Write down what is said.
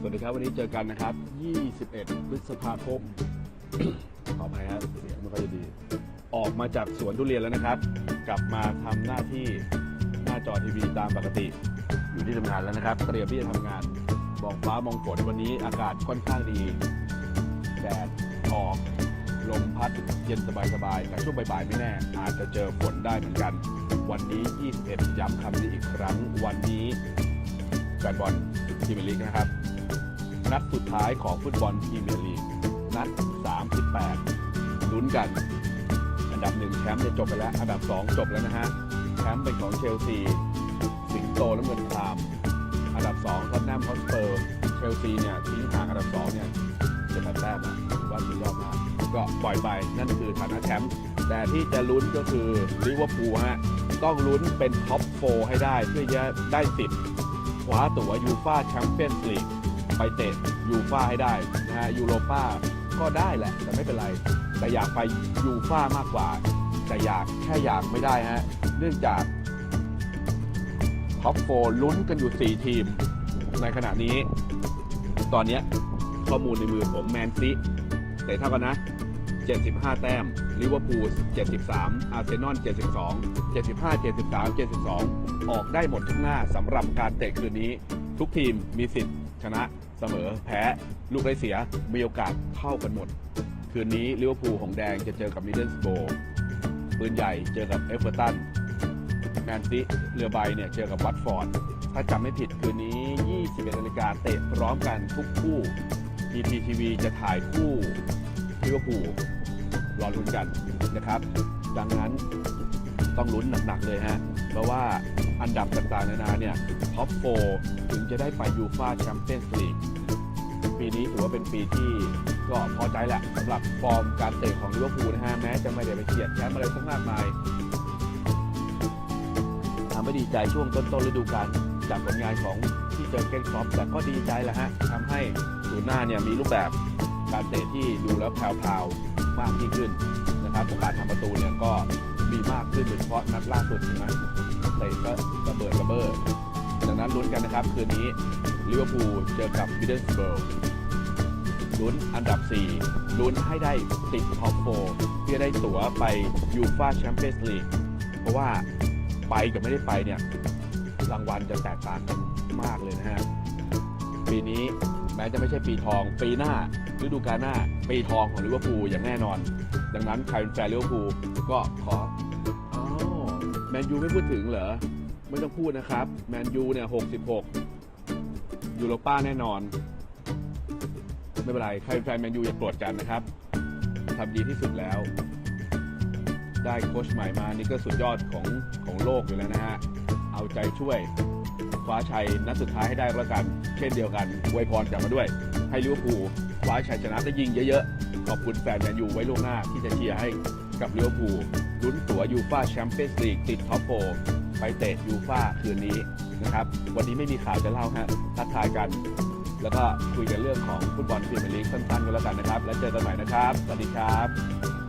สวัสดีครับวันนี้เจอกันนะครับ 21 พฤษภาคม ขออภัยครับเสียงไม่ค่อยจะดี ออกมาจากสวนทุเรียนแล้วนะครับ กลับมาทำหน้าที่หน้าจอทีวีตามปกติ อยู่ที่ทำงานแล้วนะครับ เตรียมที่จะทำงานมองฟ้ามองฝนวันนี้อากาศค่อนข้างดี แดดออกลมพัดเย็นสบายๆแต่ช่วงบ่ายๆไม่แน่ อาจจะเจอฝนได้เหมือนกัน วันนี้ 21ย้ำคำนี้อีกครั้ง วันนี้แฟนบอลพรีเมียร์ลีกนะครับ นัดสุดท้ายของฟุตบอลพรีเมียร์ลีกนัด 38 ลุ้นกัน อันดับหนึ่งแชมป์จะจบไปแล้ว อันดับ 2 จบแล้วนะฮะ แชมป์เป็นของเชลซี สิงโตน้ำเงินคราม อันดับ2ท็อตแนมฮอสเปอร์เชลซีเนี่ยทิ้งห่างอันดับ 2 เนี่ยจะมาแต้มอะว่าสุดยอดมาก ก็ปล่อยไปนั่นคือฐานะแชมป์แต่ที่จะลุ้นก็คือลิเวอร์พูลฮะต้องลุ้นเป็นท็อปโฟให้ได้เพื่อจะได้สิทธิ์คว้าตั๋วยูฟาแชมเปี้ยนส์ลีก ไปเตะยูฟาให้ได้นะฮะยูโรปาก็ได้แหละ แต่ไม่เป็นไร แต่อยากไปยูฟามากกว่า แต่อยากแค่อยากไม่ได้ฮะเนื่องจากท็อปโฟลุ้นกันอยู่ 4 ทีม ในขณะนี้ ตอนนี้ข้อมูลในมือผมแมนซีเตะเท่ากันนะ 75 แต้มลิเวอร์พูล73 อาร์เซนอล72 75 73 72 ออกได้หมดทุกหน้าสำหรับการเตะคืนนี้ ทุกทีมมีสิทธิ์ชนะ เสมอแพ้ลูกได้เสียมีโอกาสเท่ากันหมด คืนนี้ลิเวอร์พูลของแดงจะเจอกับมิดเดิลสโบร์ปืนใหญ่เจอกับเอเวอร์ตันแมนซีเรือใบเนี่ยเจอกับวัตฟอร์ดถ้าจำไม่ผิดคืนนี้ 21นาฬิกาเตะพร้อมกันทุกคู่ PPTV จะถ่ายคู่ลิเวอร์พูลรอลุ้นกันนะครับ ดังนั้นต้องลุ้นหนักๆเลยฮะเพราะว่า อันดับต่างๆนานาเนี่ยท็อปโฟถึงจะได้ไปยูฟาแชมเปี้ยนส์ลีกปีนี้ถือว่าเป็นปีที่ก็พอใจแหละสำหรับฟอร์มการเตะของลิเวอร์พูลนะฮะแม้จะไม่ได้ไปเฉียดแชมป์อะไรสักมากมายทำให้ดีใจช่วงต้นๆฤดูกาลจากผลงานของที่เจอเกนครอปแต่ก็ดีใจแหละฮะทำให้ศูนย์หน้าเนี่ยมีรูปแบบการเตะที่ดูแล้วแผ่วๆมากยิ่งขึ้นนะครับโอกาสทำประตูเนี่ยก็มีมากขึ้นโดยเฉพาะนัดล่าสุดนไหมเตะ ก็ระเบิดระเบ้อดังนั้นลุ้นกันนะครับ คืนนี้ลิเวอร์พูลเจอกับมิดเดิลสเบิร์กลุ้นอันดับ 4 ลุ้นให้ได้ติดท็อปโฟเพื่อได้ตั๋วไปยูฟาแชมเปี้ยนส์ลีกเพราะว่าไปกับไม่ได้ไปเนี่ย รางวัลจะแตกต่างกันมากเลยนะฮะ ปีนี้แม้จะไม่ใช่ปีทอง ปีหน้าฤดูกาลหน้า ปีทองของลิเวอร์พูลอย่างแน่นอน ดังนั้นใครเป็นแฟนลิเวอร์พูลก็ขอ แมนยูไม่พูดถึงเหรอ ไม่ต้องพูดนะครับ แมนยูเนี่ย66ยูโรป้าแน่นอน ไม่เป็นไร ใครแฟนแมนยูอย่าโกรธกันนะครับทำดีที่สุดแล้ว ได้โค้ชใหม่มานี่ก็สุดยอดของของโลกอยู่แล้วนะฮะ เอาใจช่วยคว้าชัยนัดสุดท้ายให้ได้แล้วกัน เช่นเดียวกันอวยพรกลับมาด้วย ให้ลิเวอร์พูลคว้าชัยชนะได้ยิงเยอะๆ ขอบคุณแฟนแมนยูไว้ล่วงหน้าที่จะเชียร์ให้ กับเลี้ยวภูลลุ้นตั๋วยูฟาแชมเปี้ยนส์ลีกติดท็อปโฟไปเตะยูฟาคืนนี้นะครับ วันนี้ไม่มีข่าวจะเล่าฮะทักทายกัน แล้วก็คุยกันเรื่องของฟุตบอลพรีเมียร์ลีกสั้นๆกันแล้วกันนะครับ แล้วเจอกันใหม่นะครับ สวัสดีครับ